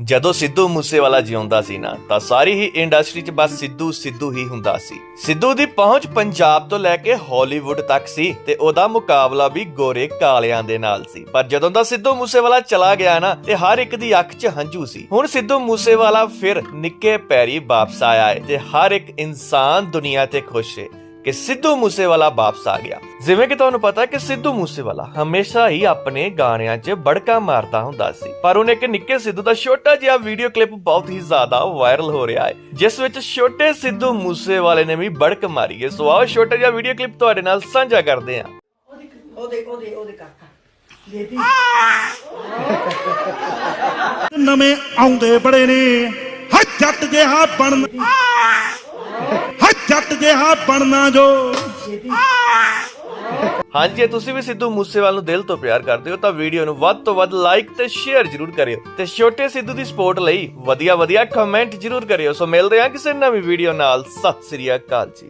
ਜਦੋਂ ਸਿੱਧੂ ਮੂਸੇਵਾਲਾ ਜਿਉਂਦਾ ਸੀ ਨਾ, ਤਾਂ ਸਾਰੀ ਹੀ ਇੰਡਸਟਰੀ 'ਚ ਬਸ ਸਿੱਧੂ ਸਿੱਧੂ ਹੀ ਹੁੰਦਾ ਸੀ। ਸਿੱਧੂ ਦੀ ਪਹੁੰਚ ਪੰਜਾਬ ਤੋਂ ਲੈ ਕੇ ਹਾਲੀਵੁੱਡ ਤੱਕ ਸੀ ਤੇ ਉਹਦਾ ਮੁਕਾਬਲਾ ਵੀ ਗੋਰੇ ਕਾਲਿਆਂ ਦੇ ਨਾਲ ਸੀ। ਪਰ ਜਦੋਂ ਦਾ ਸਿੱਧੂ ਮੂਸੇਵਾਲਾ ਚਲਾ ਗਿਆ ਨਾ, ਤੇ ਹਰ ਇੱਕ ਦੀ ਅੱਖ 'ਚ ਹੰਝੂ ਸੀ। ਹੁਣ ਸਿੱਧੂ ਮੂਸੇਵਾਲਾ ਫਿਰ ਨਿੱਕੇ ਪੈਰੀ ਵਾਪਸ ਆਇਆ ਹੈ ਤੇ ਹਰ ਇੱਕ ਇਨਸਾਨ ਦੁਨੀਆ ਤੇ ਖੁਸ਼ ਹੈ ਕਿ ਸਿੱਧੂ ਮੂਸੇਵਾਲਾ ਵਾਪਸ ਆ ਗਿਆ। ਜਿਵੇਂ ਕਿ ਤੁਹਾਨੂੰ ਪਤਾ ਹੈ ਕਿ ਸਿੱਧੂ ਮੂਸੇਵਾਲਾ ਹਮੇਸ਼ਾ ਹੀ ਆਪਣੇ ਗਾਣਿਆਂ 'ਚ ਬੜਕਾ ਮਾਰਦਾ ਹੁੰਦਾ ਸੀ। ਪਰ ਉਹਨੇ ਇੱਕ ਨਿੱਕੇ ਸਿੱਧੂ ਦਾ ਛੋਟਾ ਜਿਹਾ ਵੀਡੀਓ ਕਲਿੱਪ ਬਹੁਤ ਹੀ ਜ਼ਿਆਦਾ ਵਾਇਰਲ ਹੋ ਰਿਹਾ ਹੈ, ਜਿਸ ਵਿੱਚ ਛੋਟੇ ਸਿੱਧੂ ਮੂਸੇਵਾਲੇ ਨੇ ਵੀ ਬੜਕ ਮਾਰੀ ਹੈ। ਸੋ ਆਓ ਛੋਟਾ ਜਿਹਾ ਵੀਡੀਓ ਕਲਿੱਪ ਤੁਹਾਡੇ ਨਾਲ ਸਾਂਝਾ ਕਰਦੇ ਹਾਂ। ਉਹਦੇ ਉਹਦੇ ਉਹਦੇ ਕਾਕਾ ਨਵੇਂ ਆਉਂਦੇ ਬੜੇ ਨੇ ਹਾ ਜੱਟ ਜਿਹਾ ਬਣ ਜੱਟ ਜਿਹਾ ਬਣਨਾ ਜੋ। ਹਾਂਜੀ, ਜੇ ਤੁਸੀਂ ਵੀ ਸਿੱਧੂ ਮੂਸੇਵਾਲ ਨੂੰ ਦਿਲ ਤੋਂ ਪਿਆਰ ਕਰਦੇ ਹੋ, ਤਾਂ ਵੀਡੀਓ ਨੂੰ ਵੱਧ ਤੋਂ ਵੱਧ ਲਾਈਕ ਤੇ ਸ਼ੇਅਰ ਜਰੂਰ ਕਰਿਓ। ਤੇ ਛੋਟੇ ਸਿੱਧੂ ਦੀ ਸਪੋਰਟ ਲਈ ਵਧੀਆ ਵਧੀਆ ਕਮੈਂਟ ਜਰੂਰ ਕਰਿਓ। ਸੋ ਮਿਲਦੇ ਹਾਂ ਕਿਸੇ ਨਵੀਂ ਵੀਡੀਓ ਨਾਲ। ਸਤਿ ਸ੍ਰੀ ਅਕਾਲ ਜੀ।